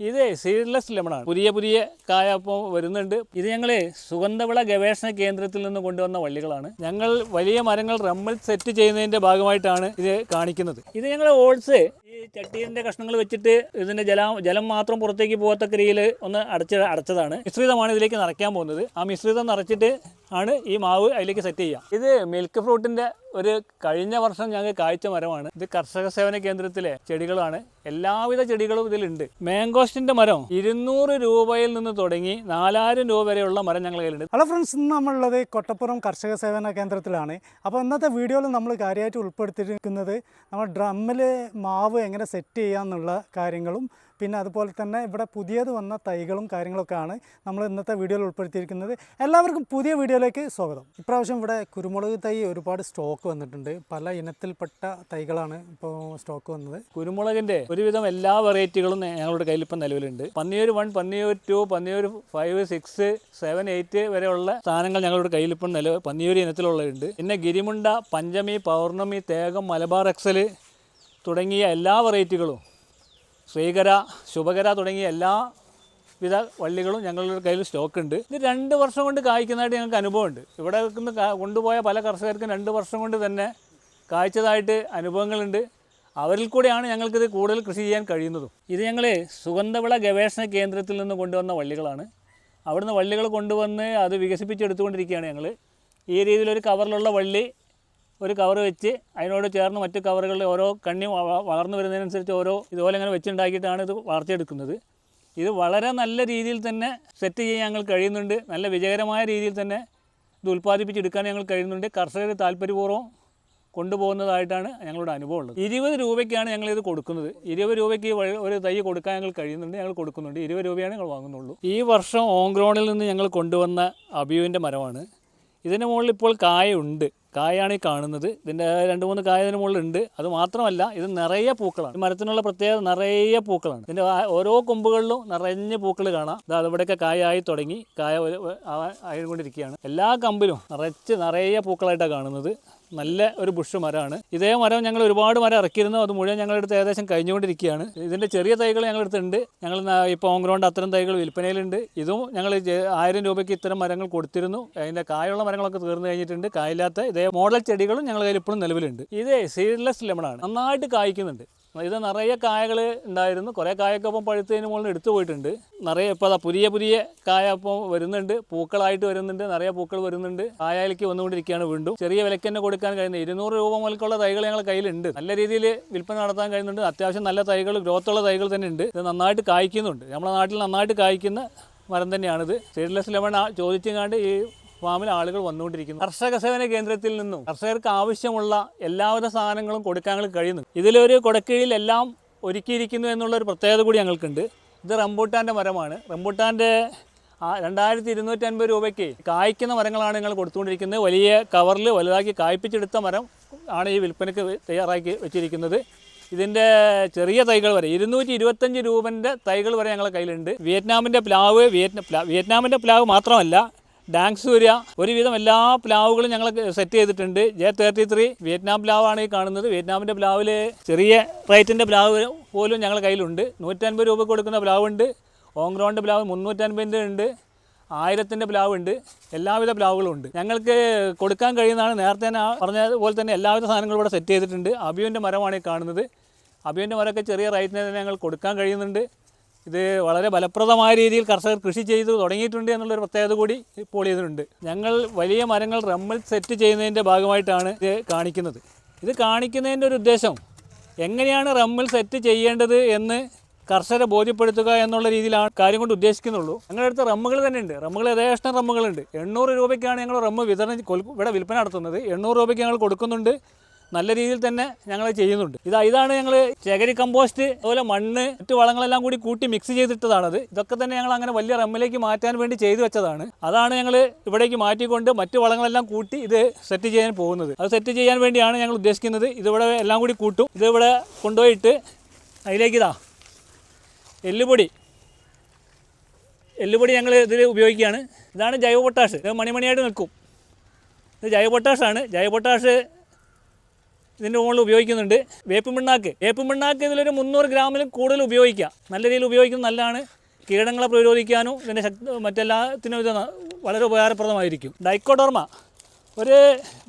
ഇത് സീഡ്ലെസ് ലെമണാണ് പുതിയ പുതിയ കായ ഇപ്പോൾ വരുന്നുണ്ട്. ഇത് ഞങ്ങൾ സുഗന്ധവിള ഗവേഷണ കേന്ദ്രത്തിൽ നിന്ന് കൊണ്ടുവന്ന വള്ളികളാണ്. ഞങ്ങൾ വലിയ മരങ്ങൾ റമ്മിൽ സെറ്റ് ചെയ്യുന്നതിന്റെ ഭാഗമായിട്ടാണ് ഇത് കാണിക്കുന്നത്. ഇത് ഞങ്ങൾ ഓൾസ് ചട്ടീന്റെ കഷ്ണങ്ങൾ വെച്ചിട്ട് ഇതിന്റെ ജലം ജലം മാത്രം പുറത്തേക്ക് പോകത്തക്ക രീതിയിൽ ഒന്ന് അടച്ച് അടച്ചതാണ്. മിശ്രിതമാണ് ഇതിലേക്ക് നിറയ്ക്കാൻ പോകുന്നത്. ആ മിശ്രിതം നിറച്ചിട്ട് ആണ് ഈ മാവ് അതിലേക്ക് സെറ്റ് ചെയ്യുക. ഇത് മിൽക്ക് ഫ്രൂട്ടിന്റെ ഒരു കഴിഞ്ഞ വർഷം ഞങ്ങൾ കാഴ്ച മരമാണ്. ഇത് കർഷക സേവന കേന്ദ്രത്തിലെ ചെടികളാണ്. എല്ലാവിധ ചെടികളും ഇതിലുണ്ട്. മാങ്കോസ്റ്റിന്റെ മരം ഇരുന്നൂറ് രൂപയിൽ നിന്ന് തുടങ്ങി നാലായിരം രൂപ വരെയുള്ള മരം ഞങ്ങൾ കയ്യിലുണ്ട്. ഹലോ ഫ്രണ്ട്സ് ഇന്ന് നമ്മളുള്ളത് കൊട്ടപ്പുറം കർഷക സേവന കേന്ദ്രത്തിലാണ്. അപ്പോൾ ഇന്നത്തെ വീഡിയോയിൽ നമ്മൾ കാര്യമായിട്ട് ഉൾപ്പെടുത്തിയിരിക്കുന്നത് നമ്മൾ ഡ്രമ്മിൽ മാവ് എങ്ങനെ സെറ്റ് ചെയ്യാമെന്നുള്ള കാര്യങ്ങളും പിന്നെ അതുപോലെ തന്നെ ഇവിടെ പുതിയത് വന്ന തൈകളും കാര്യങ്ങളൊക്കെയാണ് നമ്മൾ ഇന്നത്തെ വീഡിയോയിൽ ഉൾപ്പെടുത്തിയിരിക്കുന്നത്. എല്ലാവർക്കും പുതിയ വീഡിയോയിലേക്ക് സ്വാഗതം. ഇപ്രാവശ്യം ഇവിടെ കുരുമുളക് തൈ ഒരുപാട് സ്റ്റോക്ക് വന്നിട്ടുണ്ട്. പല ഇനത്തിൽപ്പെട്ട തൈകളാണ് ഇപ്പോൾ സ്റ്റോക്ക് വന്നത്. കുരുമുളകിന്റെ ഒരുവിധം എല്ലാ വെറൈറ്റികളും ഞങ്ങളുടെ കയ്യിൽ ഇപ്പം നിലവിലുണ്ട്. Panniyur one Panniyur two Panniyur five six seven eight വരെയുള്ള സാധനങ്ങൾ ഞങ്ങളുടെ കയ്യിൽ ഇപ്പം നില പന്നിയൂർ ഇനത്തിലുള്ളതുണ്ട് പിന്നെ ഗിരിമുണ്ട പഞ്ചമി പൗർണമി തേകം മലബാർ എക്സൽ തുടങ്ങിയ എല്ലാ വെറൈറ്റികളും ശ്രീകര ശുഭകര തുടങ്ങിയ എല്ലാ വിധ വള്ളികളും ഞങ്ങളുടെ കയ്യിൽ സ്റ്റോക്ക് ഉണ്ട് ഇത് രണ്ട് വർഷം കൊണ്ട് കായ്ക്കുന്നതായിട്ട് ഞങ്ങൾക്ക് അനുഭവമുണ്ട്. ഇവിടെ നിന്ന് കൊണ്ടുപോയ പല കർഷകർക്കും രണ്ട് വർഷം കൊണ്ട് തന്നെ കായ്ച്ചതായിട്ട് അനുഭവങ്ങളുണ്ട്. അവരിൽ കൂടെയാണ് ഞങ്ങൾക്കിത് കൂടുതൽ കൃഷി ചെയ്യാൻ കഴിയുന്നതും. ഇത് ഞങ്ങൾ സുഗന്ധവിള ഗവേഷണ കേന്ദ്രത്തിൽ നിന്ന് കൊണ്ടുവന്ന വള്ളികളാണ്. അവിടുന്ന് വള്ളികൾ കൊണ്ടുവന്ന് അത് വികസിപ്പിച്ചെടുത്തുകൊണ്ടിരിക്കുകയാണ് ഞങ്ങൾ ഈ രീതിയിലൊരു കവറിലുള്ള വള്ളി ഒരു കവർ വെച്ച് അതിനോട് ചേർന്ന് മറ്റു കവറുകളിൽ ഓരോ കണ്ണി വളർന്നു വരുന്നതിനനുസരിച്ച് ഓരോ ഇതുപോലെ ഇങ്ങനെ വെച്ചുണ്ടാക്കിയിട്ടാണ് ഇത് വളർത്തിയെടുക്കുന്നത്. ഇത് വളരെ നല്ല രീതിയിൽ തന്നെ സെറ്റ് ചെയ്യാൻ ഞങ്ങൾ കഴിയുന്നുണ്ട്. നല്ല വിജയകരമായ രീതിയിൽ തന്നെ ഇത് ഉൽപ്പാദിപ്പിച്ചെടുക്കാൻ ഞങ്ങൾ കഴിയുന്നുണ്ട്. കർഷകർ താല്പര്യപൂർവം കൊണ്ടുപോകുന്നതായിട്ടാണ് ഞങ്ങളുടെ അനുഭവം ഉള്ളത്. ഇരുപത് രൂപയ്ക്കാണ് ഞങ്ങൾ ഇത് കൊടുക്കുന്നത്. ഇരുപത് രൂപയ്ക്ക് ഒരു തൈ കൊടുക്കാൻ ഞങ്ങൾ കഴിയുന്നുണ്ട്. ഞങ്ങൾ കൊടുക്കുന്നുണ്ട്. ഇരുപത് രൂപയാണ് ഞങ്ങൾ വാങ്ങുന്നുള്ളൂ. ഈ വർഷം ഓങ്ക്രോണിൽ നിന്ന് ഞങ്ങൾ കൊണ്ടുവന്ന അബിയുവിന്റെ മരമാണ്. ഇതിന് മുകളിൽ ഇപ്പോൾ കായുണ്ട് കായാണ് ഈ കാണുന്നത്. ഇതിന്റെ രണ്ട് മൂന്ന് കായ ഇതിന് മുകളിലുണ്ട്. അത് മാത്രമല്ല ഇത് നിറയെ പൂക്കളാണ്. മരത്തിനുള്ള പ്രത്യേകത നിറയെ പൂക്കളാണ്. ഇതിന്റെ ഓരോ കൊമ്പുകളിലും നിറഞ്ഞ പൂക്കൾ കാണാം. ഇത് അവിടെയൊക്കെ കായായി തുടങ്ങി. കായ ആയിക്കൊണ്ടിരിക്കുകയാണ്. എല്ലാ കമ്പിലും നിറച്ച് നിറയെ പൂക്കളായിട്ടാണ് കാണുന്നത്. നല്ല ഒരു ബുഷ് മരമാണ്. ഇതേ മരം ഞങ്ങൾ ഒരുപാട് മരം ഇറക്കിയിരുന്നു. അത് മുഴുവൻ ഞങ്ങളുടെ അടുത്ത് ഏകദേശം കഴിഞ്ഞുകൊണ്ടിരിക്കുകയാണ്. ഇതിന്റെ ചെറിയ തൈകൾ ഞങ്ങളുടെ അടുത്തുണ്ട് ഞങ്ങൾ ഇപ്പോൾ ഓങ്ക്രോണ്ട് അത്തരം തൈകൾ വിൽപ്പനയിലുണ്ട്. ഇതും ഞങ്ങൾ ആയിരം രൂപയ്ക്ക് ഇത്തരം മരങ്ങൾ കൊടുത്തിരുന്നു. അതിന്റെ കായുള്ള മരങ്ങളൊക്കെ തീർന്നു കഴിഞ്ഞിട്ടുണ്ട്. കായില്ലാത്ത ഇതേ മോഡൽ ചെടികളും ഞങ്ങളുടെ കയ്യിൽ ഇപ്പോഴും നിലവിലുണ്ട്. ഇതേ സീഡ്ലെസ് ലെമണാണ് നന്നായിട്ട് കായ്ക്കുന്നുണ്ട്. ഇത് നിറയെ കായകൾ ഉണ്ടായിരുന്നു. കുറേ കായൊക്കെ ഇപ്പം പഴുത്തതിന് മുകളിൽ എടുത്തു പോയിട്ടുണ്ട്. നിറയെ ഇപ്പോൾ അതാ പുതിയ പുതിയ കായ ഇപ്പോൾ വരുന്നുണ്ട്. പൂക്കളായിട്ട് വരുന്നുണ്ട്. നിറയെ പൂക്കൾ വരുന്നുണ്ട്. കായയിലേക്ക് വന്നുകൊണ്ടിരിക്കുകയാണ് വീണ്ടും. ചെറിയ വിലയ്ക്ക് തന്നെ കൊടുക്കാൻ കഴിയുന്നത് ഇരുന്നൂറ് രൂപ മുതൽക്കുള്ള തൈകൾ ഞങ്ങളുടെ കയ്യിലുണ്ട്. നല്ല രീതിയിൽ വിൽപ്പന നടത്താൻ കഴിയുന്നുണ്ട്. അത്യാവശ്യം നല്ല തൈകൾ ഗ്രോത്തുള്ള തൈകൾ തന്നെ ഉണ്ട്. ഇത് നന്നായിട്ട് കായ്ക്കുന്നുണ്ട്. നമ്മുടെ നാട്ടിൽ നന്നായിട്ട് കായ്ക്കുന്ന മരം തന്നെയാണിത്. സീഡ്ലെസ് ലെമൺ ചോദിച്ചങ്ങാണ്ട് ഈ ഫാമിൽ ആളുകൾ വന്നുകൊണ്ടിരിക്കുന്നു. കർഷക സേവന കേന്ദ്രത്തിൽ നിന്നും കർഷകർക്ക് ആവശ്യമുള്ള എല്ലാവിധ സാധനങ്ങളും കൊടുക്കാൻ കഴിയുന്നു. ഇതിലൊരു കൊടക്കീഴിൽ എല്ലാം ഒരുക്കിയിരിക്കുന്നു എന്നുള്ള ഒരു പ്രത്യേകത കൂടി ഞങ്ങൾക്കുണ്ട്. ഇത് റംബൂട്ടാന്റെ മരമാണ്. റംബൂട്ടാന്റെ രണ്ടായിരത്തി ഇരുന്നൂറ്റി അൻപത് രൂപയ്ക്ക് കായ്ക്കുന്ന മരങ്ങളാണ് ഞങ്ങൾ കൊടുത്തുകൊണ്ടിരിക്കുന്നത്. വലിയ കവറിൽ വലുതാക്കി കായ്പ്പിച്ചെടുത്ത മരം ആണ് ഈ വിൽപ്പനയ്ക്ക് തയ്യാറാക്കി വെച്ചിരിക്കുന്നത്. ഇതിന്റെ ചെറിയ തൈകൾ വരെ ഇരുന്നൂറ്റി ഇരുപത്തഞ്ച് രൂപന്റെ തൈകൾ വരെ ഞങ്ങളുടെ കയ്യിലുണ്ട്. വിയറ്റ്നാമിന്റെ പ്ലാവ് വിയറ്റ്നാ പ്ലാ- വിയറ്റ്നാമിന്റെ പ്ലാവ് മാത്രമല്ല ഡാങ് സൂര്യ ഒരുവിധം എല്ലാ പ്ലാവുകളും ഞങ്ങൾ സെറ്റ് ചെയ്തിട്ടുണ്ട്. ജെ തേർട്ടി ത്രീ വിയറ്റ്നാം പ്ലാവാണ് ഈ കാണുന്നത്. വിയറ്റ്നാമിന്റെ പ്ലാവിൽ ചെറിയ റേറ്റിന്റെ പ്ലാവ് പോലും ഞങ്ങളുടെ കയ്യിലുണ്ട്. നൂറ്റൻപത് രൂപ കൊടുക്കുന്ന പ്ലാവുണ്ട്. ഓങ്ക്രോണ്ട് പ്ലാവ് മുന്നൂറ്റൻപതിന്റെ ഉണ്ട്. ആയിരത്തിന്റെ പ്ലാവ് ഉണ്ട് എല്ലാവിധ പ്ലാവുകളും ഉണ്ട്. ഞങ്ങൾക്ക് കൊടുക്കാൻ കഴിയുന്നതാണ് നേരത്തെ തന്നെ പറഞ്ഞതുപോലെ തന്നെ എല്ലാവിധ സാധനങ്ങളും ഇവിടെ സെറ്റ് ചെയ്തിട്ടുണ്ട്. അബിയുവിന്റെ മരമാണ് ഈ കാണുന്നത്. അബിയുവിന്റെ മരമൊക്കെ ചെറിയ റേറ്റിന് തന്നെ ഞങ്ങൾ കൊടുക്കാൻ കഴിയുന്നുണ്ട്. ഇത് വളരെ ഫലപ്രദമായ രീതിയിൽ കർഷകർ കൃഷി ചെയ്തു തുടങ്ങിയിട്ടുണ്ട് എന്നുള്ളൊരു പ്രത്യേകത കൂടി ഇപ്പോൾ ഇതിനുണ്ട് ഞങ്ങൾ വലിയ മരങ്ങൾ റമ്മിൽ സെറ്റ് ചെയ്യുന്നതിന്റെ ഭാഗമായിട്ടാണ് ഇത് കാണിക്കുന്നത്. ഇത് കാണിക്കുന്നതിന്റെ ഒരു ഉദ്ദേശം എങ്ങനെയാണ് റമ്മിൽ സെറ്റ് ചെയ്യേണ്ടത് എന്ന് കർഷകരെ ബോധ്യപ്പെടുത്തുക എന്നുള്ള രീതിയിലാണ് കാര്യം കൊണ്ട് ഉദ്ദേശിക്കുന്നുള്ളൂ. ഞങ്ങളുടെ അടുത്ത് റമ്മുകൾ തന്നെ ഉണ്ട്. റമ്മുകൾ യഥേഷ്ടം റമ്മുകളുണ്ട്. എണ്ണൂറ് രൂപയ്ക്കാണ് ഞങ്ങൾ റമ്മ് വിതരണം ഇവിടെ വിൽപ്പന നടത്തുന്നത്. എണ്ണൂറ് രൂപയ്ക്ക് ഞങ്ങൾ കൊടുക്കുന്നുണ്ട്. നല്ല രീതിയിൽ തന്നെ ഞങ്ങൾ ചെയ്യുന്നുണ്ട്. ഇതാ ഇതാണ് ഞങ്ങൾ ചകരി കമ്പോസ്റ്റ് അതുപോലെ മണ്ണ് മറ്റു വളങ്ങളെല്ലാം കൂടി കൂട്ടി മിക്സ് ചെയ്തിട്ടതാണത്. ഇതൊക്കെ തന്നെ ഞങ്ങൾ അങ്ങനെ വലിയ റമ്മിലേക്ക് മാറ്റാൻ വേണ്ടി ചെയ്തു വെച്ചതാണ്. അതാണ് ഞങ്ങൾ ഇവിടേക്ക് മാറ്റിക്കൊണ്ട് മറ്റു വളങ്ങളെല്ലാം കൂട്ടി ഇത് സെറ്റ് ചെയ്യാൻ പോകുന്നത്. അത് സെറ്റ് ചെയ്യാൻ വേണ്ടിയാണ് ഞങ്ങൾ ഉദ്ദേശിക്കുന്നത്. ഇതിവിടെ എല്ലാം കൂടി കൂട്ടും. ഇതിവിടെ കൊണ്ടുപോയിട്ട് അതിലേക്ക് ഇതാ എല്ലുപൊടി. എല്ലുപൊടി ഞങ്ങൾ ഇതിൽ ഉപയോഗിക്കുകയാണ്. ഇതാണ് ജൈവ പൊട്ടാഷ്. ഇത് മണിമണിയായിട്ട് നിൽക്കും. ഇത് ജൈവ പൊട്ടാഷാണ്. ജൈവ പൊട്ടാഷ് ഇതിന്റെ മുകളിൽ ഉപയോഗിക്കുന്നുണ്ട്. വേപ്പ് പിണ്ണാക്ക് വേപ്പ് പിണ്ണാക്ക് ഇതിലൊരു മുന്നൂറ് ഗ്രാമിലും കൂടുതൽ ഉപയോഗിക്കാം. നല്ല രീതിയിൽ ഉപയോഗിക്കുന്നത് നല്ലതാണ്. കീടങ്ങളെ പ്രതിരോധിക്കാനും ഇതിന്റെ ശക്തി മറ്റെല്ലാത്തിനും ഇത് വളരെ ഉപകാരപ്രദമായിരിക്കും. ഡൈക്കോഡോർമ. ഒരു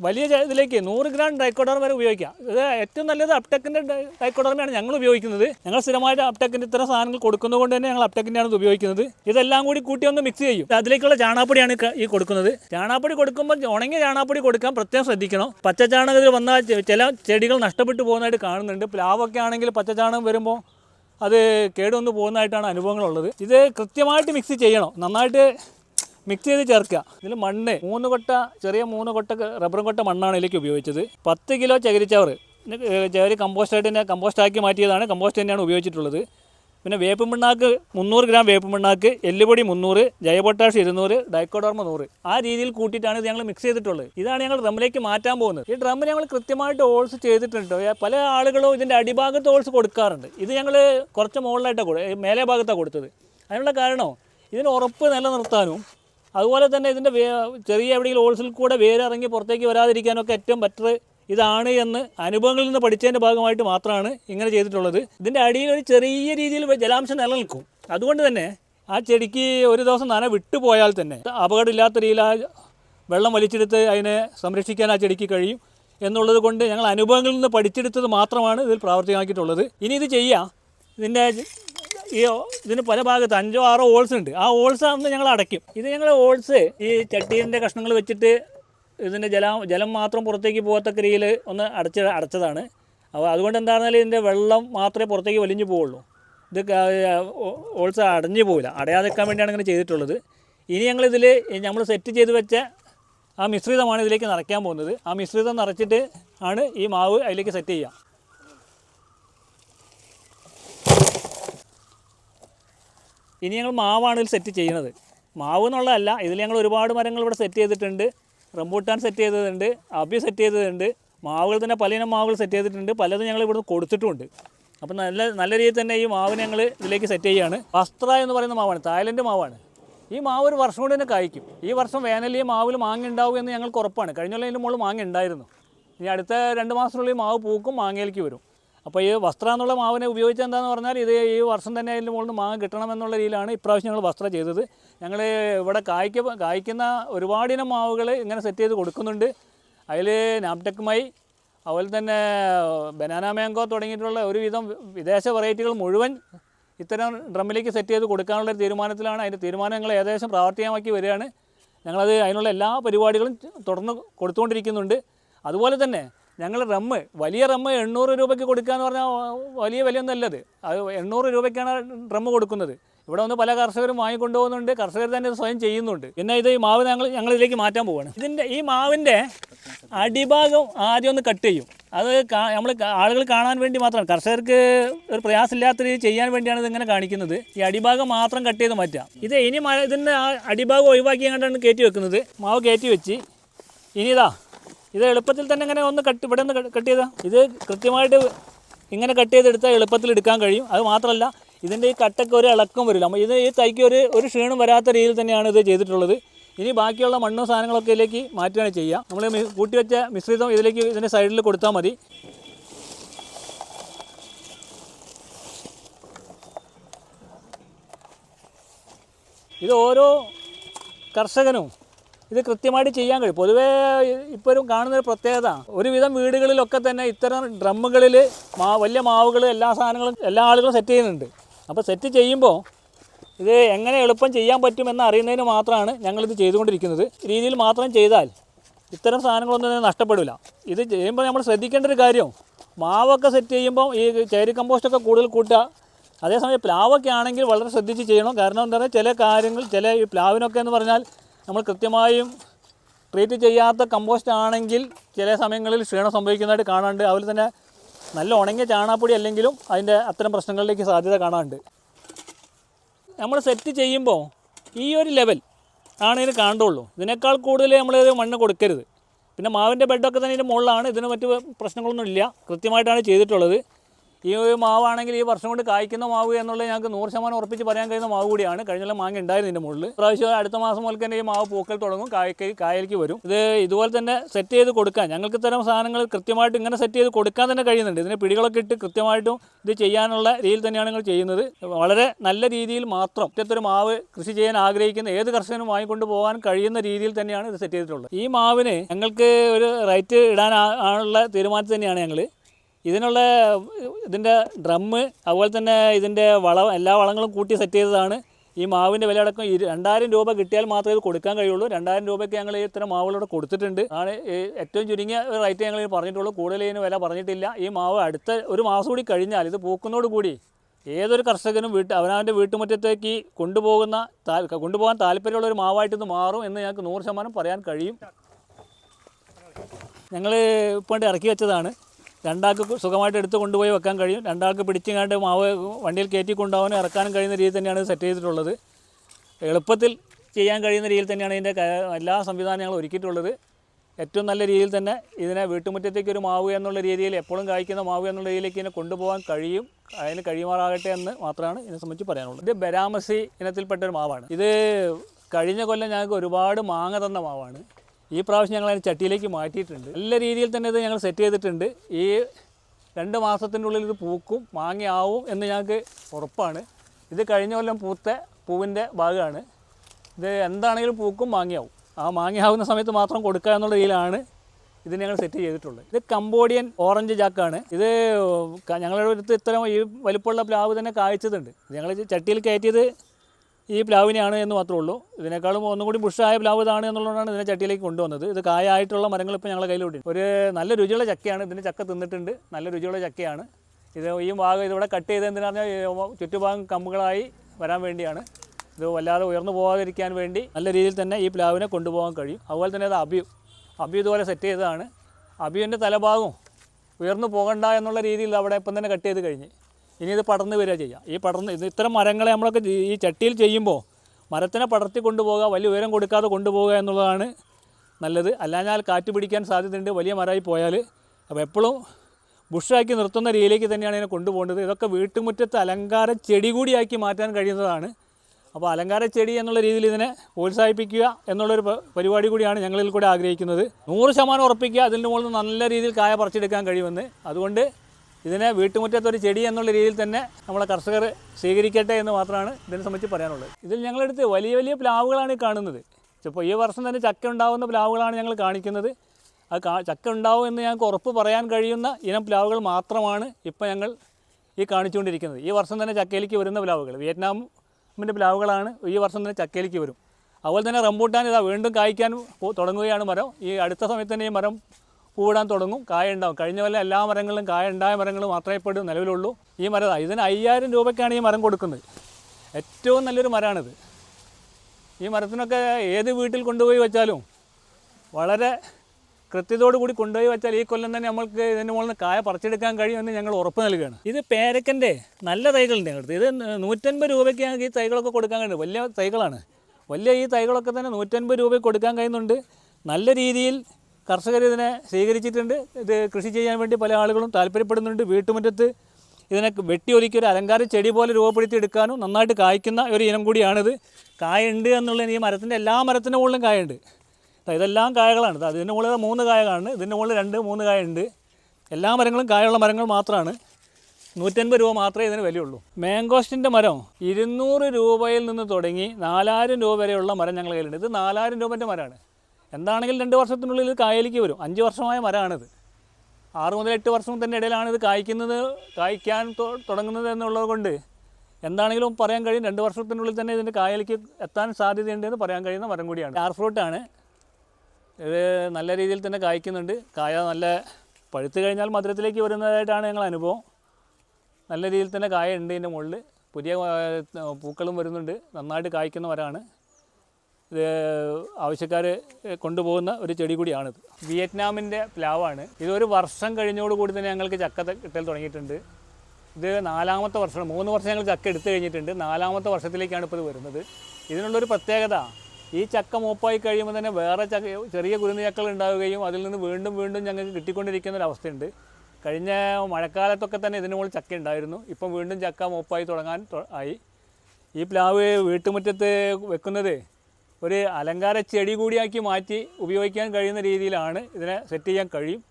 വലിയ ഇതിലേക്ക് നൂറ് ഗ്രാം ഡൈക്കോഡോർമ വരെ ഉപയോഗിക്കാം. ഇത് ഏറ്റവും നല്ലത് അപ്ടെക്കിന്റെ ഡൈക്കോഡോർമയാണ് ഞങ്ങൾ ഉപയോഗിക്കുന്നത്. ഞങ്ങൾ സ്ഥിരമായിട്ട് അപ്ടെക്കിന്റെ ഇത്ര സാധനങ്ങൾ കൊടുക്കുന്നത് കൊണ്ട് തന്നെ ഞങ്ങൾ അപ്ടെക്കിന്റെയാണ് ഇത് ഉപയോഗിക്കുന്നത്. ഇതെല്ലാം കൂടി കൂട്ടി ഒന്ന് മിക്സ് ചെയ്യും. അതിലേക്കുള്ള ചാണാപ്പൊടിയാണ് ഈ കൊടുക്കുന്നത്. ചാണാപ്പൊടി കൊടുക്കുമ്പോൾ ഉണങ്ങിയ ചാണാപ്പൊടി കൊടുക്കാൻ പ്രത്യേകം ശ്രദ്ധിക്കണം. പച്ചച്ചാണകത്തിൽ വന്നാൽ വന്ന ചില ചെടികൾ നഷ്ടപ്പെട്ടു പോകുന്നതായിട്ട് കാണുന്നുണ്ട്. പ്ലാവൊക്കെ ആണെങ്കിൽ പച്ച പച്ചച്ചാണകം വരുമ്പോൾ അത് കേടുവന്ന് പോകുന്നതായിട്ടാണ് അനുഭവങ്ങളുള്ളത്. ഇത് കൃത്യമായിട്ട് മിക്സ് ചെയ്യണം. നന്നായിട്ട് മിക്സ് ചെയ്ത് ചേർക്കുക. ഇതിൽ മണ്ണ് മൂന്ന് കൊട്ട ചെറിയ മൂന്ന് കൊട്ട റബ്ബറും കൊട്ട മണ്ണാണ് ഇതിലേക്ക് ഉപയോഗിച്ചത്. പത്ത് കിലോ ചകിരിച്ചവറ് പിന്നെ, കമ്പോസ്റ്റായിട്ട് തന്നെ കമ്പോസ്റ്റാക്കി മാറ്റിയതാണ് കമ്പോസ്റ്റ് തന്നെയാണ് ഉപയോഗിച്ചിട്ടുള്ളത്. പിന്നെ വേപ്പ് മണ്ണാക്ക് മുന്നൂറ് ഗ്രാം വേപ്പ് മണ്ണാക്ക് എല്ലുപൊടി മുന്നൂറ് ജയപൊട്ടാഷ് ഇരുന്നൂറ് ഡൈക്കോഡോർമ നൂറ്. ആ രീതിയിൽ കൂട്ടിയിട്ടാണ് ഇത് ഞങ്ങൾ മിക്സ് ചെയ്തിട്ടുള്ളത്. ഇതാണ് ഞങ്ങൾ ഡ്രമ്മിലേക്ക് മാറ്റാൻ പോകുന്നത്. ഈ ഡ്രമ്മ് ഞങ്ങൾ കൃത്യമായിട്ട് ഓൾസ് ചെയ്തിട്ടുണ്ട്. പല ആളുകളും ഇതിന്റെ അടിഭാഗത്ത് ഓൾസ് കൊടുക്കാറുണ്ട്. ഇത് ഞങ്ങൾ കുറച്ച് മുകളിലായിട്ടാണ് കൊടു മേലെ ഭാഗത്താണ് കൊടുത്തത്. അതിനുള്ള കാരണം ഇതിന് ഉറപ്പ് നിലനിർത്താനും അതുപോലെ തന്നെ ഇതിന്റെ ചെറിയ എവിടെയെങ്കിലും ഹോൾസിൽ കൂടെ വേരിറങ്ങി പുറത്തേക്ക് വരാതിരിക്കാനൊക്കെ ഏറ്റവും ബെറ്റർ ഇതാണ് എന്ന് അനുഭവങ്ങളിൽ നിന്ന് പഠിച്ചതിന്റെ ഭാഗമായിട്ട് മാത്രമാണ് ഇങ്ങനെ ചെയ്തിട്ടുള്ളത്. ഇതിന്റെ അടിയിൽ ഒരു ചെറിയ രീതിയിൽ ജലാംശം നിലനിൽക്കും. അതുകൊണ്ട് തന്നെ ആ ചെടിക്ക് ഒരു ദിവസം നന വിട്ടുപോയാൽ തന്നെ അപകടമില്ലാത്ത രീതിയിൽ ആ വെള്ളം വലിച്ചെടുത്ത് അതിനെ സംരക്ഷിക്കാൻ ആ ചെടിക്ക് കഴിയും എന്നുള്ളത് കൊണ്ട് ഞങ്ങൾ അനുഭവങ്ങളിൽ നിന്ന് പഠിച്ചെടുത്തത് മാത്രമാണ് ഇതിൽ പ്രാവർത്തികമാക്കിയിട്ടുള്ളത്. ഇനി ഇത് ചെയ്യാം. ഇതിന്റെ ഈ ഇതിന് പല ഭാഗത്ത് അഞ്ചോ ആറോ ഓൾസ് ഉണ്ട്. ആ ഓൾസ് ആകുമ്പോൾ ഞങ്ങൾ അടയ്ക്കും. ഇത് ഞങ്ങൾ ഓൾസ് ഈ ചട്ടീന്റെ കഷ്ണങ്ങൾ വെച്ചിട്ട് ഇതിന്റെ ജലം ജലം മാത്രം പുറത്തേക്ക് പോകത്തക്ക രീതിയിൽ ഒന്ന് അടച്ച് അടച്ചതാണ്. അപ്പോൾ അതുകൊണ്ട് എന്താണെന്നാൽ ഇതിന്റെ വെള്ളം മാത്രമേ പുറത്തേക്ക് വലിഞ്ഞു പോവുള്ളൂ. ഇത് ഓൾസ് അടഞ്ഞു പോവില്ല. അടയാതെക്കാൻ വേണ്ടിയാണ് ഇങ്ങനെ ചെയ്തിട്ടുള്ളത്. ഇനി ഞങ്ങളിതിൽ നമ്മൾ സെറ്റ് ചെയ്ത് വെച്ച ആ മിശ്രിതമാണ് ഇതിലേക്ക് നിറയ്ക്കാൻ പോകുന്നത്. ആ മിശ്രിതം നിറച്ചിട്ട് ആണ് ഈ മാവ് അതിലേക്ക് സെറ്റ് ചെയ്യുക. ഇനി ഞങ്ങൾ മാവാണ് ഇതിൽ സെറ്റ് ചെയ്യുന്നത് മാവ് എന്നുള്ളതല്ല ഇതിൽ ഞങ്ങൾ ഒരുപാട് മരങ്ങൾ ഇവിടെ സെറ്റ് ചെയ്തിട്ടുണ്ട്. റംബൂട്ടാൻ സെറ്റ് ചെയ്തതുണ്ട് അബി സെറ്റ് ചെയ്തതുണ്ട് മാവുകൾ തന്നെ പലയിനം മാവുകൾ സെറ്റ് ചെയ്തിട്ടുണ്ട്. പലതും ഞങ്ങൾ ഇവിടുന്ന് കൊടുത്തിട്ടുമുണ്ട് അപ്പം നല്ല നല്ല രീതിയിൽ തന്നെ ഈ മാവിനെ ഞങ്ങൾ ഇതിലേക്ക് സെറ്റ് ചെയ്യുകയാണ് വസ്ത്ര എന്ന് പറയുന്ന മാവാണ് തായ്ലൻഡ് മാവാണ്. ഈ മാവ് ഒരു വർഷം കൊണ്ട് തന്നെ കായ്ക്കും. ഈ വർഷം വേനലിൽ ഈ മാവിൽ മാങ്ങ ഉണ്ടാവും എന്ന് ഞങ്ങൾക്ക് ഉറപ്പാണ്. കഴിഞ്ഞ ഇതിന്റെ മുകളിൽ മാങ്ങ ഉണ്ടായിരുന്നു. ഇനി അടുത്ത രണ്ട് മാസത്തിനുള്ളിൽ മാവ് പൂക്കും മാങ്ങയിലേക്ക് വരും. അപ്പോൾ ഈ വസ്ത്ര എന്നുള്ള മാവിനെ ഉപയോഗിച്ച് എന്താണെന്ന് പറഞ്ഞാൽ ഇത് ഈ വർഷം തന്നെ അതിന്റെ മുകളിൽ മാങ്ങ കിട്ടണം എന്നുള്ള രീതിയിലാണ് ഇപ്രാവശ്യം ഞങ്ങൾ വസ്ത്ര ചെയ്തത്. ഞങ്ങൾ ഇവിടെ കായ്ക്ക കായ്ക്കുന്ന ഒരുപാടിനം മാവുകൾ ഇങ്ങനെ സെറ്റ് ചെയ്ത് കൊടുക്കുന്നുണ്ട്. അതിൽ നാപ്ടെക്കുമായി അതുപോലെ തന്നെ ബനാന മാങ്കോ തുടങ്ങിയിട്ടുള്ള ഒരുവിധം വിദേശ വെറൈറ്റികൾ മുഴുവൻ ഇത്തരം ഡ്രമ്മിലേക്ക് സെറ്റ് ചെയ്ത് കൊടുക്കാനുള്ള ഒരു തീരുമാനത്തിലാണ്. അതിന്റെ തീരുമാനം ഞങ്ങൾ ഏകദേശം പ്രാവർത്തികമാക്കി വരികയാണ്. ഞങ്ങളത് അതിനുള്ള എല്ലാ പരിപാടികളും തുടർന്ന് കൊടുത്തുകൊണ്ടിരിക്കുന്നുണ്ട്. അതുപോലെ തന്നെ ഞങ്ങൾ റമ്മ് വലിയ റമ്മ് എണ്ണൂറ് രൂപയ്ക്ക് കൊടുക്കുക എന്ന് പറഞ്ഞാൽ വലിയ വിലയൊന്നും അത് എണ്ണൂറ് രൂപയ്ക്കാണ് ഡ്രമ്മ് കൊടുക്കുന്നത്. ഇവിടെ വന്ന് പല കർഷകരും വാങ്ങിക്കൊണ്ടുപോകുന്നുണ്ട്. കർഷകർ തന്നെ സ്വയം ചെയ്യുന്നുണ്ട്. പിന്നെ ഇത് ഈ മാവ് ഞങ്ങൾ ഞങ്ങൾ മാറ്റാൻ പോവുകയാണ് ഇതിന്റെ ഈ മാവിന്റെ അടിഭാഗം ആദ്യം ഒന്ന് കട്ട് ചെയ്യും. അത് നമ്മൾ ആളുകൾ കാണാൻ വേണ്ടി മാത്രമാണ് കർഷകർക്ക് ഒരു പ്രയാസമില്ലാത്ത രീതിയിൽ ചെയ്യാൻ വേണ്ടിയാണ് ഇതിങ്ങനെ കാണിക്കുന്നത്. ഈ അടിഭാഗം മാത്രം കട്ട് ചെയ്ത് മാറ്റാം ഇത് ഇനി ഇതിന്റെ അടിഭാഗം ഒഴിവാക്കി കയറ്റി വെക്കുന്നത്? മാവ് കയറ്റി വെച്ച്. ഇനി ഇതാ എളുപ്പത്തിൽ തന്നെ ഇങ്ങനെ ഒന്ന് കട്ട് ഇവിടെ ഒന്ന് കട്ട് ചെയ്താൽ ഇത് കൃത്യമായിട്ട് ഇങ്ങനെ കട്ട് ചെയ്തെടുത്താൽ എളുപ്പത്തിൽ എടുക്കാൻ കഴിയും. അത് മാത്രമല്ല ഇതിന്റെ ഈ കട്ടൊക്കെ ഒരു ഇളക്കം വരില്ല. അപ്പോൾ ഇത് ഈ തൈക്ക് ഒരു ഒരു ക്ഷീണം വരാത്ത രീതിയിൽ തന്നെയാണ് ഇത് ചെയ്തിട്ടുള്ളത്. ഇനി ബാക്കിയുള്ള മണ്ണും സാധനങ്ങളൊക്കെ ഇതിലേക്ക് മാറ്റുകയാണ് ചെയ്യുക നമ്മൾ കൂട്ടിവെച്ച കൂട്ടി വെച്ച മിശ്രിതം ഇതിലേക്ക് ഇതിന്റെ സൈഡിൽ കൊടുത്താൽ മതി. ഇത് ഓരോ കർഷകനും ഇത് കൃത്യമായിട്ട് ചെയ്യാൻ കഴിയും. പൊതുവേ ഇപ്പോഴും കാണുന്ന ഒരു പ്രത്യേകത. ഒരുവിധം വീടുകളിലൊക്കെ തന്നെ ഇത്തരം ഡ്രമ്മുകളിൽ മാ വലിയ മാവുകൾ എല്ലാ സാധനങ്ങളും എല്ലാ ആളുകളും സെറ്റ് ചെയ്യുന്നുണ്ട്. അപ്പോൾ സെറ്റ് ചെയ്യുമ്പോൾ ഇത് എങ്ങനെ എളുപ്പം ചെയ്യാൻ പറ്റുമെന്ന് അറിയുന്നതിന് മാത്രമാണ് ഞങ്ങളിത് ചെയ്തുകൊണ്ടിരിക്കുന്നത്. രീതിയിൽ മാത്രം ചെയ്താൽ ഇത്തരം സാധനങ്ങളൊന്നും തന്നെ നഷ്ടപ്പെടില്ല ഇത് ചെയ്യുമ്പോൾ നമ്മൾ ശ്രദ്ധിക്കേണ്ട ഒരു കാര്യം. മാവൊക്കെ സെറ്റ് ചെയ്യുമ്പോൾ ഈ ചേരി കമ്പോസ്റ്റൊക്കെ കൂടുതൽ കൂട്ടുക. അതേസമയം പ്ലാവൊക്കെ ആണെങ്കിൽ വളരെ ശ്രദ്ധിച്ച് ചെയ്യണം. കാരണം എന്താ പറയുക ചില കാര്യങ്ങൾ ചില ഈ പ്ലാവിനൊക്കെ എന്ന് പറഞ്ഞാൽ നമ്മൾ കൃത്യമായും ട്രീറ്റ് ചെയ്യാത്ത കമ്പോസ്റ്റ് ആണെങ്കിൽ ചില സമയങ്ങളിൽ ക്ഷീണം സംഭവിക്കുന്നതായിട്ട് കാണാണ്ട് അതുപോലെ തന്നെ നല്ല ഉണങ്ങിയ ചാണാപ്പൊടി അല്ലെങ്കിലും അതിന്റെ അത്തരം പ്രശ്നങ്ങളിലേക്ക് സാധ്യത കാണാറുണ്ട് നമ്മൾ സെറ്റ് ചെയ്യുമ്പോൾ ഈ ഒരു ലെവൽ ആണ് ഇതിന് കാണുള്ളൂ ഇതിനേക്കാൾ കൂടുതൽ നമ്മൾ മണ്ണ് കൊടുക്കരുത്. പിന്നെ മാവിന്റെ ബെഡൊക്കെ തന്നെ ഇതിന്റെ മുകളിലാണ്. ഇതിന് മറ്റ് പ്രശ്നങ്ങളൊന്നും ഇല്ല കൃത്യമായിട്ടാണ് ചെയ്തിട്ടുള്ളത്. ഈ മാവാണെങ്കിൽ ഈ വർഷം കൊണ്ട് കായ്ക്കുന്ന മാവ് എന്നുള്ളത് ഞങ്ങൾക്ക് നൂറ് ശതമാനം ഉറപ്പിച്ച് പറയാൻ കഴിയുന്ന മാവ് കൂടിയാണ്. കഴിഞ്ഞ മാങ്ങ ഉണ്ടായിരുന്നു ഇതിന്റെ മുകളിൽ. പ്രാവശ്യം അടുത്ത മാസം മുതൽ തന്നെ ഈ മാവ് പൂക്കൽ തുടങ്ങും. കായ്ക്ക് കായലേക്ക് വരും. ഇത് ഇതുപോലെ തന്നെ സെറ്റ് ചെയ്ത് കൊടുക്കാൻ ഞങ്ങൾക്ക് ഇത്തരം സാധനങ്ങൾ കൃത്യമായിട്ട് ഇങ്ങനെ സെറ്റ് ചെയ്ത് കൊടുക്കാൻ തന്നെ കഴിയുന്നുണ്ട്. ഇതിന് പിടികളൊക്കെ ഇട്ട് കൃത്യമായിട്ടും ഇത് ചെയ്യാനുള്ള രീതിയിൽ തന്നെയാണ് ഞങ്ങൾ ചെയ്യുന്നത്. വളരെ നല്ല രീതിയിൽ മാത്രം ഇത്തരത്തൊരു മാവ് കൃഷി ചെയ്യാൻ ആഗ്രഹിക്കുന്ന ഏത് കർഷകനും വാങ്ങിക്കൊണ്ട് പോകാൻ കഴിയുന്ന രീതിയിൽ തന്നെയാണ് ഇത് സെറ്റ് ചെയ്തിട്ടുള്ളത്. ഈ മാവിന് ഞങ്ങൾക്ക് ഒരു റേറ്റ് ഇടാൻ ആണുള്ള തീരുമാനത്തിൽ തന്നെയാണ് ഞങ്ങൾ ഇതിനുള്ള ഇതിന്റെ ഡ്രമ്മ് അതുപോലെ തന്നെ ഇതിന്റെ വളം എല്ലാ വളങ്ങളും കൂട്ടി സെറ്റ് ചെയ്തതാണ്. ഈ മാവിന്റെ വില അടക്കം രണ്ടായിരം രൂപ കിട്ടിയാൽ മാത്രമേ ഇത് കൊടുക്കാൻ കഴിയുള്ളൂ. രണ്ടായിരം രൂപയ്ക്ക് ഞങ്ങൾ ഇത്തരം മാവുകളോട് കൊടുത്തിട്ടുണ്ട്. ആണ് ഏറ്റവും ചുരുങ്ങിയ റേറ്റ് ഞങ്ങൾ പറഞ്ഞിട്ടുള്ളൂ. കൂടുതൽ ഇതിന് വില പറഞ്ഞിട്ടില്ല. ഈ മാവ് അടുത്ത ഒരു മാസം കൂടി കഴിഞ്ഞാൽ ഇത് പൂക്കുന്നതോട് കൂടി ഏതൊരു കർഷകനും വീട്ട് അവനവന്റെ വീട്ടുമുറ്റത്തേക്ക് കൊണ്ടുപോകുന്ന താൽ- കൊണ്ടുപോകാൻ താല്പര്യമുള്ള ഒരു മാവായിട്ട് ഇത് മാറും എന്ന് ഞങ്ങൾക്ക് നൂറ് ശതമാനം പറയാൻ കഴിയും. ഞങ്ങൾ ഇപ്പോൾ ഇറക്കി വെച്ചതാണ്. രണ്ടാൾക്ക് സുഖമായിട്ട് എടുത്ത് കൊണ്ടുപോയി വെക്കാൻ കഴിയും. രണ്ടാൾക്ക് പിടിച്ചുങ്ങാണ്ട് മാവ് വണ്ടിയിൽ കയറ്റി കൊണ്ടുപോകാനും ഇറക്കാനും കഴിയുന്ന രീതിയിൽ തന്നെയാണ് സെറ്റ് ചെയ്തിട്ടുള്ളത്. എളുപ്പത്തിൽ ചെയ്യാൻ കഴിയുന്ന രീതിയിൽ തന്നെയാണ് ഇതിന്റെ എല്ലാ സംവിധാനങ്ങളും ഒരുക്കിയിട്ടുള്ളത്. ഏറ്റവും നല്ല രീതിയിൽ തന്നെ ഇതിനെ വീട്ടുമുറ്റത്തേക്ക് ഒരു മാവ് എന്നുള്ള രീതിയിൽ എപ്പോഴും കായ്ക്കുന്ന മാവ് എന്നുള്ള രീതിയിലേക്ക് ഇതിനെ കൊണ്ടുപോകാൻ കഴിയും. അതിന് കഴിയുമാറാകട്ടെ എന്ന് മാത്രമാണ് ഇതിനെ സംബന്ധിച്ച് പറയാനുള്ളത്. ഇത് ബരാമസി ഇനത്തിൽപ്പെട്ട ഒരു മാവാണ്. ഇത് കഴിഞ്ഞ കൊല്ലം ഞങ്ങൾക്ക് ഒരുപാട് മാങ്ങ തന്ന മാവാണ്. ഈ പ്രാവശ്യം ഞങ്ങൾ അതിന് ചട്ടിയിലേക്ക് മാറ്റിയിട്ടുണ്ട്. നല്ല രീതിയിൽ തന്നെ ഇത് ഞങ്ങൾ സെറ്റ് ചെയ്തിട്ടുണ്ട്. ഈ രണ്ട് മാസത്തിന്റെ ഉള്ളിൽ ഇത് പൂക്കും മാങ്ങയാവും എന്ന് ഞങ്ങൾക്ക് ഉറപ്പാണ്. ഇത് കഴിഞ്ഞ കൊല്ലം പൂത്ത പൂവിന്റെ ഭാഗമാണ്. ഇത് എന്താണെങ്കിലും പൂക്കും മാങ്ങയാവും. ആ മാങ്ങയാവുന്ന സമയത്ത് മാത്രം കൊടുക്കുക എന്നുള്ള രീതിയിലാണ് ഇത് ഞങ്ങൾ സെറ്റ് ചെയ്തിട്ടുള്ളത്. ഇത് കംബോഡിയൻ ഓറഞ്ച് ജാക്കാണ് ഇത് ഞങ്ങളുടെ അടുത്ത് ഇത്തരം ഈ വലിപ്പമുള്ള പ്ലാവ് തന്നെ കായ്ച്ചതുണ്ട്. ഞങ്ങൾ ചട്ടിയിൽ കയറ്റിയത് ഈ പ്ലാവിനെയാണ് എന്ന് മാത്രമേ ഉള്ളൂ. ഇതിനേക്കാളും ഒന്നും കൂടി ബുഷായ പ്ലാവ് ഇതാണ് എന്നുള്ളതാണ് ഇതിനെ ചട്ടിയിലേക്ക് കൊണ്ടുവന്നത്. ഇത് കായായിട്ടുള്ള മരങ്ങൾ ഇപ്പോൾ ഞങ്ങളുടെ കയ്യിലുണ്ട്. ഒരു നല്ല രുചിയുള്ള ചക്കയാണ്. ഇതിന് ചക്ക തിന്നിട്ടുണ്ട്. നല്ല രുചിയുള്ള ചക്കയാണ്. ഇത് ഈ ഭാഗം ഇതിവിടെ കട്ട് ചെയ്ത് എന്തിനാണ് ചുറ്റുഭാഗം കമ്പുകളായി വരാൻ വേണ്ടിയാണ്. ഇത് വല്ലാതെ ഉയർന്നു പോകാതിരിക്കാൻ വേണ്ടി നല്ല രീതിയിൽ തന്നെ ഈ പ്ലാവിനെ കൊണ്ടുപോകാൻ കഴിയും. അതുപോലെ തന്നെ അത് അബിയു. അബിയു ഇതുപോലെ സെറ്റ് ചെയ്തതാണ്. അബിയുവിന്റെ തലഭാഗവും ഉയർന്നു പോകണ്ട എന്നുള്ള രീതിയിൽ അവിടെ ഇപ്പം തന്നെ കട്ട് ചെയ്ത് കഴിഞ്ഞ്. ഇനി ഇത് പടർന്ന് വരിക ചെയ്യാം. ഈ പടർന്ന് ഇത് ഇത്തരം മരങ്ങളെ നമ്മളൊക്കെ ഈ ചട്ടിയിൽ ചെയ്യുമ്പോൾ മരത്തിനെ പടർത്തി കൊണ്ടുപോകുക വലിയ ഉയരം കൊടുക്കാതെ കൊണ്ടുപോകുക എന്നുള്ളതാണ് നല്ലത്. അല്ലാഞ്ഞാൽ കാറ്റ് പിടിക്കാൻ സാധ്യതയുണ്ട് വലിയ മരമായി പോയാൽ. അപ്പോൾ എപ്പോഴും ബുഷാക്കി നിർത്തുന്ന രീതിയിലേക്ക് തന്നെയാണ് ഇതിനെ കൊണ്ടുപോകേണ്ടത് ഇതൊക്കെ വീട്ടുമുറ്റത്ത് അലങ്കാര ചെടി കൂടിയാക്കി മാറ്റാൻ കഴിയുന്നതാണ്. അപ്പോൾ അലങ്കാര ചെടി എന്നുള്ള രീതിയിൽ ഇതിനെ പ്രോത്സാഹിപ്പിക്കുക എന്നുള്ളൊരു പരിപാടി കൂടിയാണ് ഞങ്ങളിൽ കൂടെ ആഗ്രഹിക്കുന്നത്. നൂറ് ശതമാനം ഉറപ്പിക്കുക അതിന്റെ മുകളിൽ നല്ല രീതിയിൽ കായ പറിച്ചെടുക്കാൻ കഴിയുമെന്ന്. അതുകൊണ്ട് ഇതിനെ വീട്ടുമുറ്റത്തൊരു ചെടി എന്നുള്ള രീതിയിൽ തന്നെ നമ്മളെ കർഷകർ സ്വീകരിക്കട്ടെ എന്ന് മാത്രമാണ് ഇതിനെ സംബന്ധിച്ച് പറയാനുള്ളത്. ഇതിൽ ഞങ്ങളെടുത്ത് വലിയ വലിയ പ്ലാവുകളാണ് കാണുന്നത്. ഇപ്പോൾ ഈ വർഷം തന്നെ ചക്ക ഉണ്ടാവുന്ന പ്ലാവുകളാണ് ഞങ്ങൾ കാണിക്കുന്നത്. അത് കാ ചക്ക ഉണ്ടാവും എന്ന് ഞങ്ങൾക്ക് ഉറപ്പ് പറയാൻ കഴിയുന്ന ഇനം പ്ലാവുകൾ മാത്രമാണ് ഇപ്പോൾ ഞങ്ങൾ ഈ കാണിച്ചുകൊണ്ടിരിക്കുന്നത്. ഈ വർഷം തന്നെ ചക്കയിലേക്ക് വരുന്ന പ്ലാവുകൾ. വിയറ്റ്നാമിന്റെ പ്ലാവുകളാണ് ഈ വർഷം തന്നെ ചക്കയിലേക്ക് വരും. അതുപോലെ തന്നെ റംബൂട്ടാൻ ഇതാ വീണ്ടും കായ്ക്കാൻ തുടങ്ങുകയാണ് മരം. ഈ അടുത്ത സമയത്ത് തന്നെ ഈ മരം പൂവിടാൻ തുടങ്ങും കായ ഉണ്ടാവും കഴിഞ്ഞ വല്ല എല്ലാ മരങ്ങളിലും കായ ഉണ്ടായ മരങ്ങൾ മാത്രമേ ഇപ്പോൾ നിലവിലുള്ളൂ. ഈ മരം ഇതിന് അയ്യായിരം രൂപയ്ക്കാണ് ഈ മരം കൊടുക്കുന്നത്. ഏറ്റവും നല്ലൊരു മരമാണിത് ഈ മരത്തിനൊക്കെ ഏത് വീട്ടിൽ കൊണ്ടുപോയി വെച്ചാലും വളരെ കൃത്യതയോട് കൂടി കൊണ്ടുപോയി വെച്ചാൽ ഈ കൊല്ലം തന്നെ നമ്മൾക്ക് ഇതിന്റെ മുകളിൽ നിന്ന് കായ പറിച്ചെടുക്കാൻ കഴിയുമെന്ന് ഞങ്ങൾ ഉറപ്പ് നൽകുകയാണ്. ഇത് പേരക്കന്റെ നല്ല തൈകളുണ്ട് ഞങ്ങളുടെ ഇത് നൂറ്റൻപത് രൂപയ്ക്ക് ഞങ്ങൾക്ക് ഈ തൈകളൊക്കെ കൊടുക്കാൻ കഴിയുന്നത്. വലിയ തൈകളാണ്. വലിയ ഈ തൈകളൊക്കെ തന്നെ നൂറ്റൻപത് രൂപയ്ക്ക് കൊടുക്കാൻ കഴിയുന്നുണ്ട്. നല്ല രീതിയിൽ കർഷകർ ഇതിനെ സ്വീകരിച്ചിട്ടുണ്ട്. ഇത് കൃഷി ചെയ്യാൻ വേണ്ടി പല ആളുകളും താല്പര്യപ്പെടുന്നുണ്ട്. വീട്ടുമുറ്റത്ത് ഇതിനെ വെട്ടി ഒതുക്കി ഒരു അലങ്കാര ചെടി പോലെ രൂപപ്പെടുത്തി എടുക്കാനും നന്നായിട്ട് കായ്ക്കുന്ന ഒരു ഇനം കൂടിയാണിത്. കായുണ്ട് എന്നുള്ളത് ഈ മരത്തിന്റെ എല്ലാ മരത്തിന്റെ മുകളിലും കായുണ്ട്. ഇതെല്ലാം കായകളാണ്. ദാ ഇതിന്റെ മുകളിൽ മൂന്ന് കായ കായകളാണ്. ഇതിന്റെ മുകളിൽ രണ്ട് മൂന്ന് കായുണ്ട് എല്ലാ മരങ്ങളും കായുള്ള മരങ്ങൾ മാത്രമാണ്. നൂറ്റൻപത് രൂപ മാത്രമേ ഇതിന് വിലയുള്ളൂ. മാങ്കോസ്റ്റിന്റെ മരം ഇരുന്നൂറ് രൂപയിൽ നിന്ന് തുടങ്ങി നാലായിരം രൂപ വരെയുള്ള മരം ഞങ്ങളുടെ കയ്യിലുണ്ട്. ഇത് നാലായിരം രൂപന്റെ മരമാണ്. എന്താണെങ്കിലും രണ്ട് വർഷത്തിനുള്ളിൽ ഇത് കായലിക്ക് വരും. അഞ്ച് വർഷമായ മരമാണിത്. ആറ് മുതൽ എട്ട് വർഷം തന്നെ ഇടയിലാണ് ഇത് കായ്ക്കുന്നത് കായ്ക്കാൻ തുടങ്ങുന്നത് എന്നുള്ളത് കൊണ്ട് എന്താണെങ്കിലും പറയാൻ കഴിയും. രണ്ട് വർഷത്തിനുള്ളിൽ തന്നെ ഇതിന്റെ കായലിക്ക് എത്താൻ സാധ്യതയുണ്ട് എന്ന് പറയാൻ കഴിയുന്ന മരം കൂടിയാണ്. ആർ ഫ്രൂട്ടാണ് ഇത് നല്ല രീതിയിൽ തന്നെ കായ്ക്കുന്നുണ്ട്. കായ നല്ല പഴുത്ത് കഴിഞ്ഞാൽ മധുരത്തിലേക്ക് വരുന്നതായിട്ടാണ് ഞങ്ങൾ അനുഭവം. നല്ല രീതിയിൽ തന്നെ കായ ഉണ്ട് ഇതിന്റെ മുകളിൽ പുതിയ പൂക്കളും വരുന്നുണ്ട്. നന്നായിട്ട് കായ്ക്കുന്ന മരമാണ്. ആവശ്യക്കാർ കൊണ്ടുപോകുന്ന ഒരു ചെടി കൂടിയാണിത്. വിയറ്റ്നാമിന്റെ പ്ലാവാണ്. ഇതൊരു വർഷം കഴിഞ്ഞോടുകൂടി തന്നെ ഞങ്ങൾക്ക് ചക്ക കിട്ടൽ തുടങ്ങിയിട്ടുണ്ട്. ഇത് നാലാമത്തെ വർഷമാണ് മൂന്ന് വർഷം ഞങ്ങൾ ചക്ക എടുത്തു കഴിഞ്ഞിട്ടുണ്ട്. നാലാമത്തെ വർഷത്തിലേക്കാണ് ഇപ്പോൾ ഇത് വരുന്നത്. ഇതിനുള്ളൊരു പ്രത്യേകത ഈ ചക്ക മൂപ്പായി കഴിയുമ്പോൾ തന്നെ വേറെ ചക്ക ചെറിയ കുരുന്ന് ചക്കകൾ ഉണ്ടാവുകയും അതിൽ നിന്ന് വീണ്ടും വീണ്ടും ഞങ്ങൾക്ക് കിട്ടിക്കൊണ്ടിരിക്കുന്ന ഒരു അവസ്ഥയുണ്ട്. കഴിഞ്ഞ മഴക്കാലത്തൊക്കെ തന്നെ ഇതിന് മുകളിൽ ചക്ക ഉണ്ടായിരുന്നു. ഇപ്പം വീണ്ടും ചക്ക മൂപ്പായി തുടങ്ങാൻ ആയി. ഈ പ്ലാവ് വീട്ടുമുറ്റത്ത് വെക്കുന്നത് ഒരു അലങ്കാര ചെടി കൂടിയാക്കി മാറ്റി ഉപയോഗിക്കാൻ കഴിയുന്ന രീതിയിലാണ് ഇതിനെ സെറ്റ് ചെയ്യാൻ കഴിയും.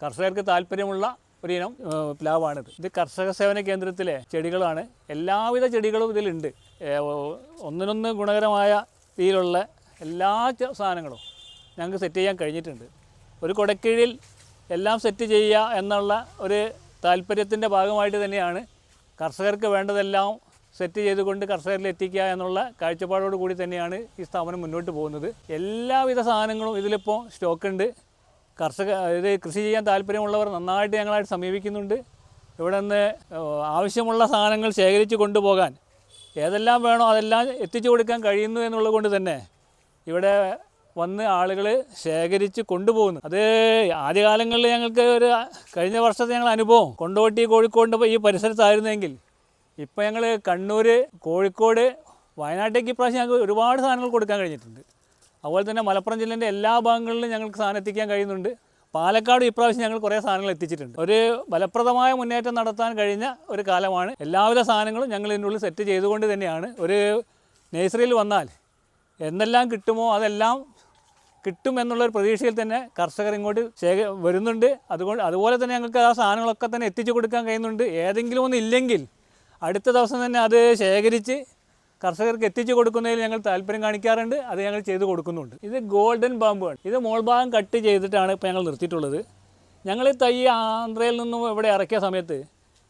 കർഷകർക്ക് താല്പര്യമുള്ള ഒരു ഇനം ഏഹ്, പ്ലാവാണിത്. ഇത് കർഷക സേവന കേന്ദ്രത്തിലെ ചെടികളാണ്. എല്ലാവിധ ചെടികളും ഇതിലുണ്ട്. ഒന്നിനൊന്ന് ഗുണകരമായ രീതിയിലുള്ള എല്ലാ സാധനങ്ങളും ഞങ്ങൾക്ക് സെറ്റ് ചെയ്യാൻ കഴിഞ്ഞിട്ടുണ്ട്. ഒരു കൊടക്കീഴിൽ എല്ലാം സെറ്റ് ചെയ്യുക എന്നുള്ള ഒരു താല്പര്യത്തിന്റെ ഭാഗമായിട്ട് തന്നെയാണ് കർഷകർക്ക് വേണ്ടതെല്ലാം സെറ്റ് ചെയ്തുകൊണ്ട് കർഷകരിൽ എത്തിക്കുക എന്നുള്ള കാഴ്ചപ്പാടോട് കൂടി തന്നെയാണ് ഈ സ്ഥാപനം മുന്നോട്ട് പോകുന്നത്. എല്ലാവിധ സാധനങ്ങളും ഇതിലിപ്പോൾ സ്റ്റോക്കുണ്ട്. കർഷക ഇത് കൃഷി ചെയ്യാൻ താല്പര്യമുള്ളവർ നന്നായിട്ട് ഞങ്ങളായിട്ട് സമീപിക്കുന്നുണ്ട്. ഇവിടെ നിന്ന് ആവശ്യമുള്ള സാധനങ്ങൾ ശേഖരിച്ച് കൊണ്ടുപോകാൻ ഏതെല്ലാം വേണോ അതെല്ലാം എത്തിച്ചു കൊടുക്കാൻ കഴിയുന്നു എന്നുള്ളത് കൊണ്ട് തന്നെ ഇവിടെ വന്ന് ആളുകൾ ശേഖരിച്ച് കൊണ്ടുപോകുന്നു. അത് ആദ്യകാലങ്ങളിൽ ഞങ്ങൾക്ക് ഒരു കഴിഞ്ഞ വർഷത്തെ ഞങ്ങൾ അനുഭവം. കൊണ്ടോട്ടി കോഴിക്കോട് ഈ പരിസരത്തായിരുന്നെങ്കിൽ ഇപ്പോൾ ഞങ്ങൾ കണ്ണൂർ കോഴിക്കോട് വയനാട്ടേക്ക് ഇപ്രാവശ്യം ഞങ്ങൾക്ക് ഒരുപാട് സാധനങ്ങൾ കൊടുക്കാൻ കഴിഞ്ഞിട്ടുണ്ട്. അതുപോലെ തന്നെ മലപ്പുറം ജില്ലേന്റെ എല്ലാ ഭാഗങ്ങളിലും ഞങ്ങൾക്ക് സാധനം എത്തിക്കാൻ കഴിയുന്നുണ്ട്. പാലക്കാട് ഇപ്രാവശ്യം ഞങ്ങൾ കുറേ സാധനങ്ങൾ എത്തിച്ചിട്ടുണ്ട്. ഒരു ഫലപ്രദമായ മുന്നേറ്റം നടത്താൻ കഴിഞ്ഞ ഒരു കാലമാണ്. എല്ലാവിധ സാധനങ്ങളും ഞങ്ങൾ ഇതിനുള്ളിൽ സെറ്റ് ചെയ്തുകൊണ്ട് തന്നെയാണ്. ഒരു നേഴ്സറിയിൽ വന്നാൽ എന്തെല്ലാം കിട്ടുമോ അതെല്ലാം കിട്ടും എന്നുള്ളൊരു പ്രതീക്ഷയിൽ തന്നെ കർഷകർ ഇങ്ങോട്ട് ശേഖ വരുന്നുണ്ട്. അതുകൊണ്ട് അതുപോലെ തന്നെ ഞങ്ങൾക്ക് ആ സാധനങ്ങളൊക്കെ തന്നെ എത്തിച്ചു കൊടുക്കാൻ കഴിയുന്നുണ്ട്. ഏതെങ്കിലും ഒന്നും ഇല്ലെങ്കിൽ അടുത്ത ദിവസം തന്നെ അത് ശേഖരിച്ച് കർഷകർക്ക് എത്തിച്ചു കൊടുക്കുന്നതിൽ ഞങ്ങൾ താല്പര്യം കാണിക്കാറുണ്ട്. അത് ഞങ്ങൾ ചെയ്തു കൊടുക്കുന്നുണ്ട്. ഇത് ഗോൾഡൻ ബാമ്പുമാണ് ഇത് മോൾ ഭാഗം കട്ട് ചെയ്തിട്ടാണ് ഇപ്പോൾ ഞങ്ങൾ നിർത്തിയിട്ടുള്ളത്. ഞങ്ങൾ തൈ ആന്ധ്രയിൽ നിന്നും ഇവിടെ ഇറക്കിയ സമയത്ത്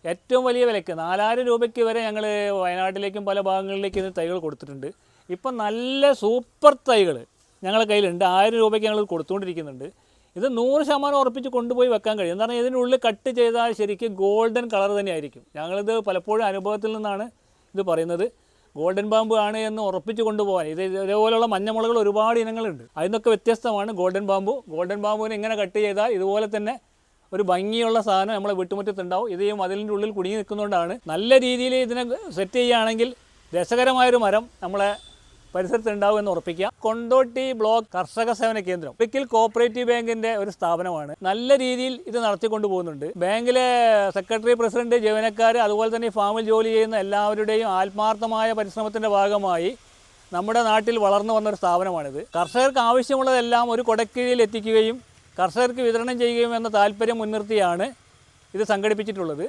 ഏറ്റവും വലിയ വിലയ്ക്ക് നാലായിരം രൂപയ്ക്ക് വരെ ഞങ്ങൾ വയനാട്ടിലേക്കും പല ഭാഗങ്ങളിലേക്കും ഇത് തൈകൾ കൊടുത്തിട്ടുണ്ട്. ഇപ്പം നല്ല സൂപ്പർ തൈകൾ ഞങ്ങളുടെ കയ്യിലുണ്ട്. ആയിരം രൂപയ്ക്ക് ഞങ്ങൾ കൊടുത്തുകൊണ്ടിരിക്കുന്നുണ്ട്. ഇത് നൂറ് ശതമാനം ഉറപ്പിച്ച് കൊണ്ടുപോയി വെക്കാൻ കഴിയും. എന്ന് പറഞ്ഞാൽ ഇതിനുള്ളിൽ കട്ട് ചെയ്താൽ ശരിക്കും ഗോൾഡൻ കളർ തന്നെയായിരിക്കും. ഞങ്ങളിത് പലപ്പോഴും അനുഭവത്തിൽ നിന്നാണ് ഇത് പറയുന്നത്. ഗോൾഡൻ ബാമ്പ് ആണ് എന്ന് ഉറപ്പിച്ച് കൊണ്ടുപോകാൻ. ഇത് ഇതേപോലെയുള്ള മഞ്ഞമുളകൾ ഒരുപാട് ഇനങ്ങളുണ്ട്. അതിനൊക്കെ വ്യത്യസ്തമാണ് ഗോൾഡൻ ബാമ്പു. ഗോൾഡൻ ബാമ്പുവിനെ ഇങ്ങനെ കട്ട് ചെയ്താൽ ഇതുപോലെ തന്നെ ഒരു ഭംഗിയുള്ള സാധനം നമ്മളെ വീട്ടുമുറ്റത്തുണ്ടാവും. ഇത് ഈ മതിലിന്റെ ഉള്ളിൽ കുടുങ്ങി നിൽക്കുന്നതുകൊണ്ടാണ് നല്ല രീതിയിൽ ഇതിനെ സെറ്റ് ചെയ്യുകയാണെങ്കിൽ രസകരമായൊരു മരം നമ്മളെ പരിസരത്ത് ഉണ്ടാവും എന്ന് ഉറപ്പിക്കുക. കൊണ്ടോട്ടി ബ്ലോക്ക് കർഷക സേവന കേന്ദ്രം. ഒരിക്കൽ കോപ്പറേറ്റീവ് ബാങ്കിന്റെ ഒരു സ്ഥാപനമാണ്. നല്ല രീതിയിൽ ഇത് നടത്തിക്കൊണ്ടു പോകുന്നുണ്ട് ബാങ്കിലെ സെക്രട്ടറി പ്രസിഡന്റ് ജീവനക്കാർ അതുപോലെ തന്നെ ഫാമിൽ ജോലി ചെയ്യുന്ന എല്ലാവരുടെയും ആത്മാർത്ഥമായ പരിശ്രമത്തിന്റെ ഭാഗമായി നമ്മുടെ നാട്ടിൽ വളർന്നു വന്ന ഒരു സ്ഥാപനമാണിത്. കർഷകർക്ക് ആവശ്യമുള്ളതെല്ലാം ഒരു കൊടക്കീഴിൽ എത്തിക്കുകയും കർഷകർക്ക് വിതരണം ചെയ്യുകയും എന്ന താല്പര്യം മുൻനിർത്തിയാണ് ഇത് സംഘടിപ്പിച്ചിട്ടുള്ളത്.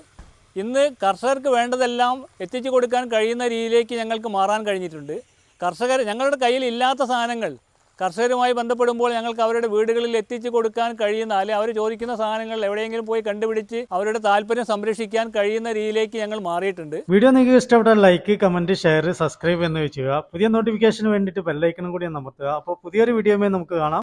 ഇന്ന് കർഷകർക്ക് വേണ്ടതെല്ലാം എത്തിച്ചു കൊടുക്കാൻ കഴിയുന്ന രീതിയിലേക്ക് ഞങ്ങൾക്ക് മാറാൻ കഴിഞ്ഞിട്ടുണ്ട്. കർഷകർ ഞങ്ങളുടെ കയ്യിൽ ഇല്ലാത്ത സാധനങ്ങൾ കർഷകരുമായി ബന്ധപ്പെടുമ്പോൾ ഞങ്ങൾക്ക് അവരുടെ വീടുകളിൽ എത്തിച്ചു കൊടുക്കാൻ കഴിയുന്ന അല്ലെങ്കിൽ അവർ ചോദിക്കുന്ന സാധനങ്ങൾ എവിടെയെങ്കിലും പോയി കണ്ടുപിടിച്ച് അവരുടെ താല്പര്യം സംരക്ഷിക്കാൻ കഴിയുന്ന രീതിയിലേക്ക് ഞങ്ങൾ മാറിയിട്ടുണ്ട്. വീഡിയോ നിങ്ങൾക്ക് ഇഷ്ടപ്പെട്ട ലൈക്ക് കമന്റ് ഷെയർ സബ്സ്ക്രൈബ് എന്ന് വെച്ചുക. പുതിയ നോട്ടിഫിക്കേഷന് വേണ്ടിയിട്ട് ബെല്ലൈക്കണം കൂടി അമർത്തുക. അപ്പോൾ പുതിയൊരു വീഡിയോമേ നമുക്ക് കാണാം.